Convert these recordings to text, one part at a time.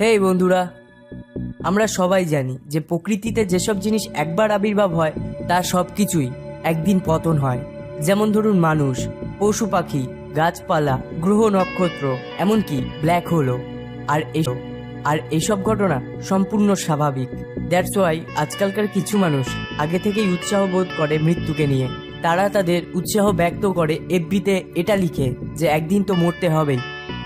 হেই বন্ধুরা, আমরা সবাই জানি যে প্রকৃতিতে যেসব জিনিস একবার আবির্ভাব হয়, তা সব কিছুই একদিন পতন হয়। যেমন ধরুন মানুষ, পশু পাখি, গাছপালা, গ্রহ নক্ষত্র, এমনকি ব্ল্যাক হোলও আর এসব, আর এইসব ঘটনা সম্পূর্ণ স্বাভাবিক। দ্যাটস ওয়াই আজকালকার কিছু মানুষ আগে থেকেই উৎসাহ বোধ করে মৃত্যুকে নিয়ে। তারা তাদের উৎসাহ ব্যক্ত করে এফবিতে এটা লিখে যে একদিন তো মরতে হবেই।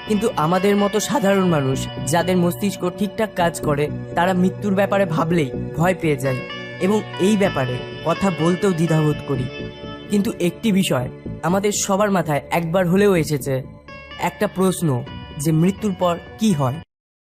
কিন্তু আমাদের মতো সাধারণ মানুষ যাদের মস্তিষ্ক ঠিকঠাক কাজ করে, তারা মৃত্যুর ব্যাপারে ভাবলেই ভয় পেয়ে যায় এবং এই ব্যাপারে কথা বলতেও দ্বিধাবোধ করি। কিন্তু একটি বিষয় আমাদের সবার মাথায় একবার হলেও এসেছে, একটা প্রশ্ন যে মৃত্যুর পর কি হয়?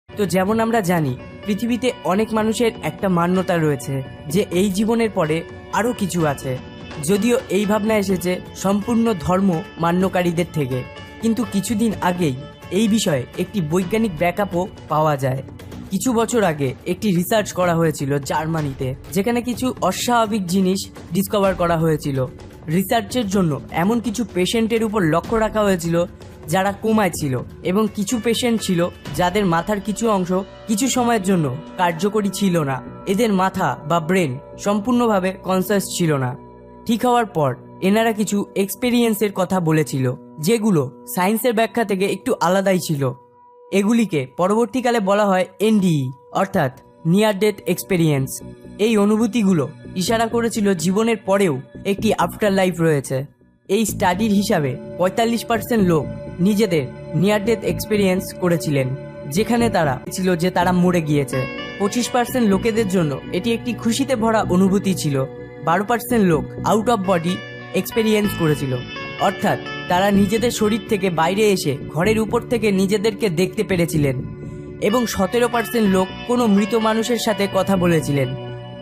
তো যেমন আমরা জানি, পৃথিবীতে অনেক মানুষের একটা মান্যতা রয়েছে যে এই জীবনের পরে আরও কিছু আছে। যদিও এই ভাবনা এসেছে সম্পূর্ণ ধর্ম মান্যকারীদের থেকে। কিন্তু কিছুদিন আগেই এই বিষয়ে একটি বৈজ্ঞানিক ব্যাকআপও পাওয়া যায়। কিছু বছর আগে একটি রিসার্চ করা হয়েছিল জার্মানিতে, যেখানে কিছু অস্বাভাবিক জিনিস ডিসকভার করা হয়েছিল। রিসার্চের জন্য এমন কিছু পেশেন্টের উপর লক্ষ্য রাখা হয়েছিল যারা কোমায় ছিল এবং কিছু পেশেন্ট ছিল যাদের মাথার কিছু অংশ কিছু সময়ের জন্য কার্যকরী ছিল না। এদের মাথা বা ব্রেন সম্পূর্ণভাবে কনসাস ছিল না। ঠিক হওয়ার পর, এনারা কিছু এক্সপেরিয়েন্সের কথা বলেছিল, যেগুলো সায়েন্সের ব্যাখ্যা থেকে একটু আলাদাই ছিল। এগুলিকে পরবর্তীকালে বলা হয় এনডিই অর্থাৎ নিয়ার ডেথ এক্সপেরিয়েন্স এই অনুভূতিগুলো ইশারা করেছিল জীবনের পরেও একটি আফটার লাইফ রয়েছে। এই স্টাডির হিসাবে পঁয়তাল্লিশ পার্সেন্ট লোক নিজেদের নিয়ার ডেথ এক্সপেরিয়েন্স করেছিলেন, যেখানে তারা ছিল যে তারা মরে গিয়েছে। পঁচিশ পার্সেন্ট লোকেদের জন্য এটি একটি খুশিতে ভরা অনুভূতি ছিল। বারো পার্সেন্ট লোক আউট অফ বডি এক্সপেরিয়েন্স করেছিল। অর্থাৎ তারা নিজেদের শরীর থেকে বাইরে এসে ঘরের উপর থেকে নিজেদেরকে দেখতে পেরেছিলেন এবং সতেরো পার্সেন্ট লোক কোনো মৃত মানুষের সাথে কথা বলেছিলেন।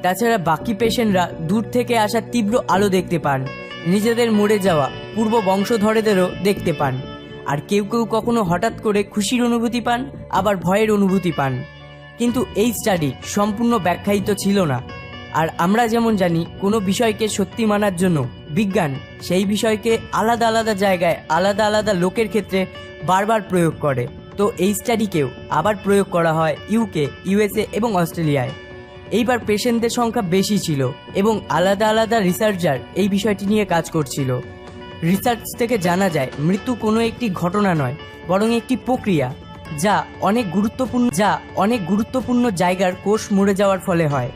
তাছাড়া বাকি পেশেন্টরা দূর থেকে আসা তীব্র আলো দেখতে পান, নিজেদের মরে যাওয়া পূর্ব বংশধরেদেরও দেখতে পান, আর কেউ কেউ কখনো হঠাৎ করে খুশির অনুভূতি পান, আবার ভয়ের অনুভূতি পান। কিন্তু এই স্টাডি সম্পূর্ণ ব্যাখ্যায়িত ছিল না। আর আমরা যেমন জানি, কোনো বিষয়কে সত্যি মানার জন্য বিজ্ঞান সেই বিষয়কে আলাদা আলাদা জায়গায়, আলাদা আলাদা লোকের ক্ষেত্রে বারবার প্রয়োগ করে। তো এই স্টাডিকেও আবার প্রয়োগ করা হয় ইউকে ইউএসএ এবং অস্ট্রেলিয়ায়। এইবার পেশেন্টদের সংখ্যা বেশি ছিল এবং আলাদা আলাদা রিসার্চার এই বিষয়টি নিয়ে কাজ করছিল। রিসার্চ থেকে জানা যায়, মৃত্যু কোনো একটি ঘটনা নয়, বরং একটি প্রক্রিয়া যা অনেক গুরুত্বপূর্ণ, যা অনেক গুরুত্বপূর্ণ জায়গার কোষ মরে যাওয়ার ফলে হয়।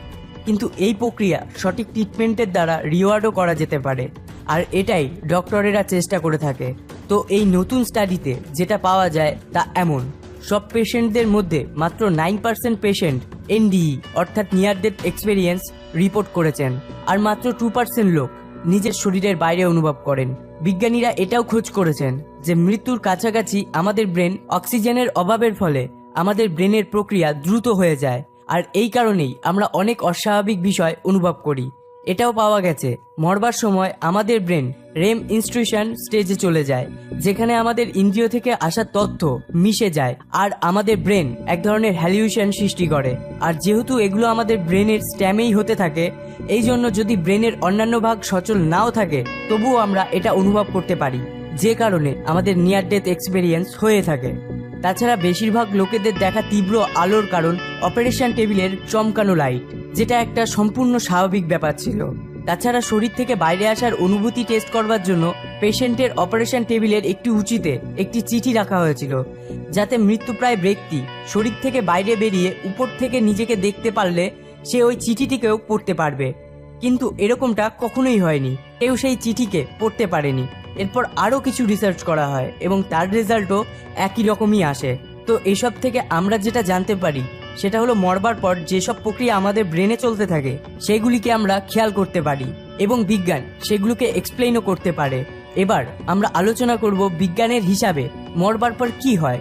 কিন্তু এই প্রক্রিয়া সঠিক ট্রিটমেন্টের দ্বারা রিওয়ার্ডও করা যেতে পারে। আর এটাই ডক্টরেরা চেষ্টা করে থাকে। তো এই নতুন স্টাডিতে যেটা পাওয়া যায় তা এমন। সব পেশেন্টদের মধ্যে মাত্র নাইন পার্সেন্ট পেশেন্ট এনডিই অর্থাৎ নিয়ার ডেথ এক্সপেরিয়েন্স রিপোর্ট করেছেন। আর মাত্র টু পার্সেন্ট লোক নিজের শরীরের বাইরে অনুভব করেন। বিজ্ঞানীরা এটাও খোঁজ করেছেন যে মৃত্যুর কাছাকাছি আমাদের ব্রেন অক্সিজেনের অভাবের ফলে আমাদের ব্রেনের প্রক্রিয়া দ্রুত হয়ে যায়। আর এই কারণেই আমরা অনেক অস্বাভাবিক বিষয় অনুভব করি। এটাও পাওয়া গেছে। মরবার সময় আমাদের ব্রেন রেম ইনস্ট্রিউশন স্টেজে চলে যায়, যেখানে আমাদের ইন্দ্রিয় থেকে আসা তথ্য মিশে যায় আর আমাদের ব্রেন এক ধরনের হ্যালিউশন সৃষ্টি করে। আর যেহেতু এগুলো আমাদের ব্রেনের স্ট্যামেই হতে থাকে এই জন্য যদি ব্রেনের অন্যান্য ভাগ সচল নাও থাকে, তবুও আমরা এটা অনুভব করতে পারি। যে কারণে আমাদের নিয়ার ডেথ এক্সপেরিয়েন্স হয়ে থাকে। তাছাড়া বেশিরভাগ লোকেদের দেখা তীব্র আলোর কারণ অপারেশন টেবিলের চমকানো লাইট যেটা একটা সম্পূর্ণ স্বাভাবিক ব্যাপার ছিল। তাছাড়া শরীর থেকে বাইরে আসার অনুভূতি টেস্ট করবার জন্য পেশেন্টের অপারেশন টেবিলের একটি উঁচিতে একটি চিঠি রাখা হয়েছিল, যাতে মৃত্যুপ্রায় ব্যক্তি, শরীর থেকে বাইরে বেরিয়ে উপর থেকে নিজেকে দেখতে পারলে সে ওই চিঠিটিকেও পড়তে পারবে। কিন্তু এরকমটা কখনোই হয়নি। কেউ সেই চিঠিকে পড়তে পারেনি। এরপর আরও কিছু রিসার্চ করা হয় এবং তার রেজাল্টও একই রকমই আসে। তো এসব থেকে আমরা যেটা জানতে পারি, সেটা হলো মরবার পর যেসব প্রক্রিয়া আমাদের ব্রেনে চলতে থাকে, সেগুলিকে আমরা খেয়াল করতে পারি এবং বিজ্ঞান সেগুলোকে এক্সপ্লেইনও করতে পারে। এবার আমরা আলোচনা করব বিজ্ঞানের হিসাবে মরবার পর কি হয়।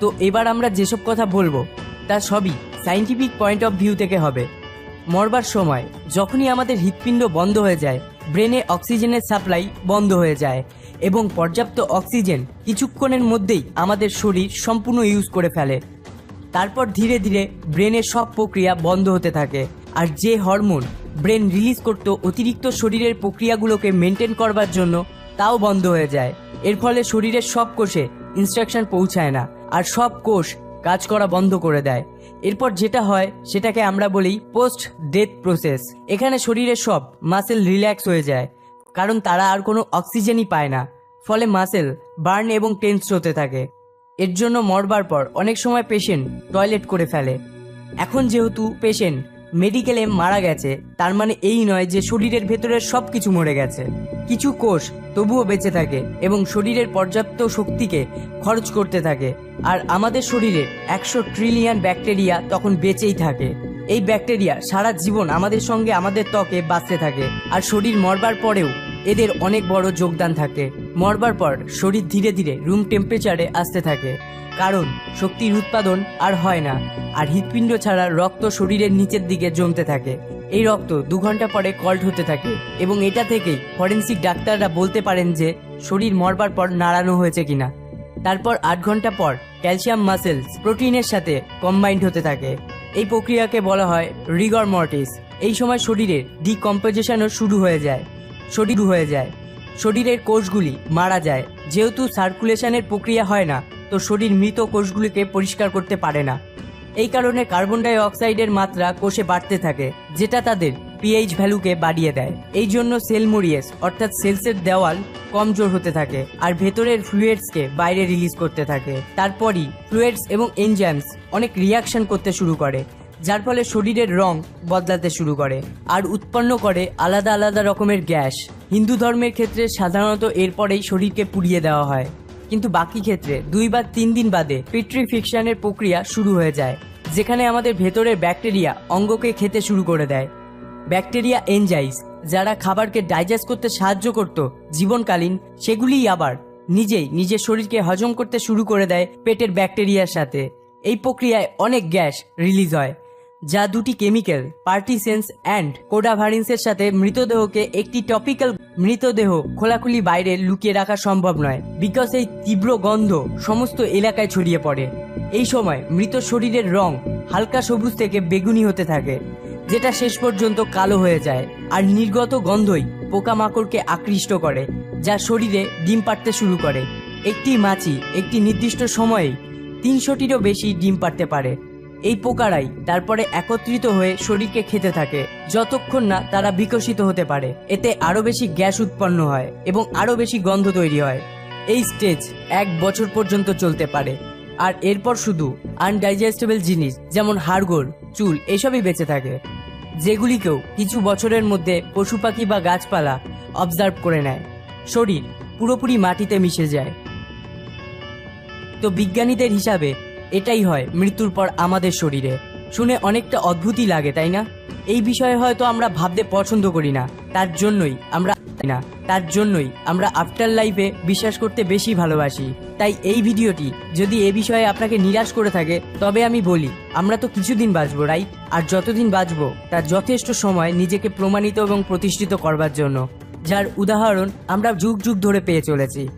তো এবার আমরা যেসব কথা বলব, তা সবই সাইন্টিফিক পয়েন্ট অফ ভিউ থেকে হবে। মরবার সময়, যখনই আমাদের হৃৎপিণ্ড বন্ধ হয়ে যায়, ব্রেনে অক্সিজেনের সাপ্লাই বন্ধ হয়ে যায় এবং পর্যাপ্ত অক্সিজেন কিছুক্ষণের মধ্যেই আমাদের শরীর সম্পূর্ণ ইউজ করে ফেলে। তারপর ধীরে ধীরে ব্রেনের সব প্রক্রিয়া বন্ধ হতে থাকে আর যে হরমোন ব্রেন রিলিজ করত অতিরিক্ত শরীরের প্রক্রিয়াগুলোকে মেনটেন করবার জন্য তাও বন্ধ হয়ে যায়। এর ফলে শরীরের সব কোষে ইনস্ট্রাকশন পৌঁছায় না আর সব কোষ কাজ করা বন্ধ করে দেয়। এরপর যেটা হয়, সেটাকে আমরা বলি পোস্ট ডেথ প্রসেস এখানে শরীরের সব মাসেল রিল্যাক্স হয়ে যায়, কারণ তারা আর কোনো অক্সিজেনই পায় না। ফলে মাসেল বার্ন এবং টেন্স হতে থাকে। এর জন্য মরবার পর অনেক সময় পেশেন্ট টয়লেট করে ফেলে। এখন যেহেতু পেশেন্ট মেডিকেলে মারা গেছে। তার মানে এই নয় যে শরীরের ভেতরে সব কিছু মরে গেছে। কিছু কোষ তবুও বেঁচে থাকে এবং শরীরের পর্যাপ্ত শক্তিকে খরচ করতে থাকে। আর আমাদের শরীরে একশো ট্রিলিয়ন ব্যাকটেরিয়া তখন বেঁচেই থাকে। এই ব্যাকটেরিয়া সারা জীবন আমাদের সঙ্গে আমাদের ত্বকে বাঁচতে থাকে। আর শরীর মরবার পরেও এদের অনেক বড় যোগদান থাকে। মরবার পর শরীর ধীরে ধীরে রুম টেম্পারেচারে আসতে থাকে। কারণ, শক্তির উৎপাদন আর হয় না, আর হৃৎপিণ্ড ছাড়া রক্ত শরীরের নিচের দিকে জমতে থাকে। এই রক্ত দু ঘণ্টা পরে কল্ট হতে থাকে এবং এটা থেকেই ফরেন্সিক ডাক্তাররা বলতে পারেন যে, শরীর মরবার পর নাড়ানো হয়েছে কিনা। তারপর আট ঘণ্টা পর ক্যালসিয়াম মাসেলস প্রোটিনের সাথে কম্বাইন্ড হতে থাকে। এই প্রক্রিয়াকে বলা হয় রিগর মর্টিস এই সময় শরীরের ডিকম্পোজিশনও শুরু হয়ে যায়। শরীর হয়ে যায়। শরীরের কোষগুলি মারা যায়। যেহেতু সার্কুলেশনের প্রক্রিয়া হয় না, তো শরীর মৃত কোষগুলিকে পরিষ্কার করতে পারে না। এই কারণে কার্বন ডাই অক্সাইডের মাত্রা কোষে বাড়তে থাকে, যেটা তাদের পিএইচ ভ্যালুকে বাড়িয়ে দেয়। এই জন্য সেল মরিয়েস, অর্থাৎ সেলসের দেওয়াল, কমজোর হতে থাকে আর ভেতরের ফ্লুয়েডসকে বাইরে রিলিজ করতে থাকে। তারপরই ফ্লুয়েডস এবং এনজাইমস অনেক রিয়াকশন করতে শুরু করে। যার ফলে শরীরের রং বদলাতে শুরু করে আর উৎপন্ন করে আলাদা আলাদা রকমের গ্যাস। হিন্দু ধর্মের ক্ষেত্রে সাধারণত এরপরেই শরীরকে পুড়িয়ে দেওয়া হয়। কিন্তু বাকি ক্ষেত্রে দুই বা তিন দিন বাদে পিট্রিফিকশনের প্রক্রিয়া শুরু হয়ে যায়, যেখানে আমাদের ভেতরের ব্যাকটেরিয়া অঙ্গকে খেতে শুরু করে দেয়। ব্যাকটেরিয়া এনজাইস, যারা খাবারকে ডাইজেস্ট করতে সাহায্য করত জীবনকালীন, সেগুলিই আবার নিজেই নিজের শরীরকে হজম করতে শুরু করে দেয় পেটের ব্যাকটেরিয়ার সাথে। এই প্রক্রিয়ায় অনেক গ্যাস রিলিজ হয়। যা দুটি কেমিক্যাল, পার্টিসেন্স অ্যান্ড কোডাভারিন্সের সাথে মৃতদেহকে একটি টপিক্যাল মৃতদেহ খোলাখুলি বাইরে লুকিয়ে রাখা সম্ভব নয়, বিকজ এই তীব্র গন্ধ সমস্ত এলাকায় ছড়িয়ে পড়ে। এই সময় মৃত শরীরের রং হালকা সবুজ থেকে বেগুনি হতে থাকে, যেটা শেষ পর্যন্ত কালো হয়ে যায়, আর নির্গত গন্ধই পোকামাকড়কে আকৃষ্ট করে, যা শরীরে ডিম পাড়তে শুরু করে। একটি মাছি একটি নির্দিষ্ট সময়ে তিনশোটিরও বেশি ডিম পাড়তে পারে। এই পোকারাই তারপরে একত্রিত হয়ে শরীরকে খেতে থাকে। যতক্ষণ না তারা বিকশিত হতে পারে, এতে আরও বেশি গ্যাস উৎপন্ন হয় এবং আরও বেশি গন্ধ তৈরি হয়। এই স্টেজ এক বছর পর্যন্ত চলতে পারে। আর এরপর শুধু আনডাইজেস্টেবল জিনিস, যেমন হাড়গোড়, চুল, এসবই বেঁচে থাকে, যেগুলিকেও কিছু বছরের মধ্যে পশু পাখি বা গাছপালা অবজার্ভ করে নেয়। শরীর পুরোপুরি মাটিতে মিশে যায়। তো বিজ্ঞানীদের হিসাবে এটাই হয় মৃত্যুর পর আমাদের শরীরে। শুনে অনেকটা অদ্ভুতই লাগে, তাই না? এই বিষয়ে হয়তো আমরা ভাবতে পছন্দ করি না। তার জন্যই আমরা না। তার জন্যই আমরা আফটার লাইফে বিশ্বাস করতে বেশি ভালোবাসি। তাই এই ভিডিওটি যদি এ বিষয়ে আপনাকে নিরাশ করে থাকে, তবে আমি বলি, আমরা তো কিছুদিন বাঁচবো রাইট আর যতদিন বাঁচবো, তার যথেষ্ট সময় নিজেকে প্রমাণিত এবং প্রতিষ্ঠিত করবার জন্য। যার উদাহরণ আমরা যুগ যুগ ধরে পেয়ে চলেছি।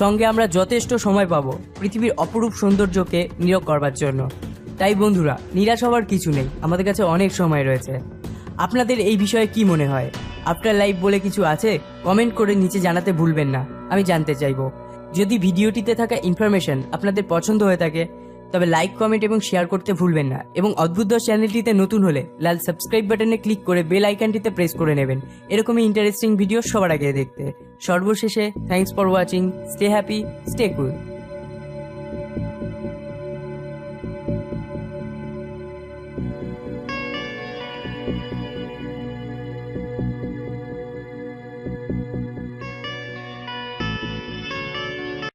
সঙ্গে আমরা যথেষ্ট সময় পাবো পৃথিবীর অপরূপ সৌন্দর্যকে নিয়োগ করবার জন্য। তাই বন্ধুরা, নিরাশ হওয়ার কিছু নেই, আমাদের কাছে অনেক সময় রয়েছে। আপনাদের এই বিষয়ে কি মনে হয়? আফটার লাইফ বলে কিছু আছে? কমেন্ট করে নিচে জানাতে ভুলবেন না, আমি জানতে চাইব। যদি ভিডিওটিতে থাকা ইনফরমেশন আপনাদের পছন্দ হয়ে থাকে তবে লাইক, কমেন্ট এবং শেয়ার করতে ভুলবেন না। এবং অদ্ভুত দশ চ্যানেলটিতে নতুন হলে লাল সাবস্ক্রাইব বাটনে ক্লিক করে বেল আইকনটিতে প্রেস করে নেবেন। এরকমই ইন্টারেস্টিং ভিডিও সবার আগে দেখতে। সর্বশেষে thanks for watching stay happy stay cool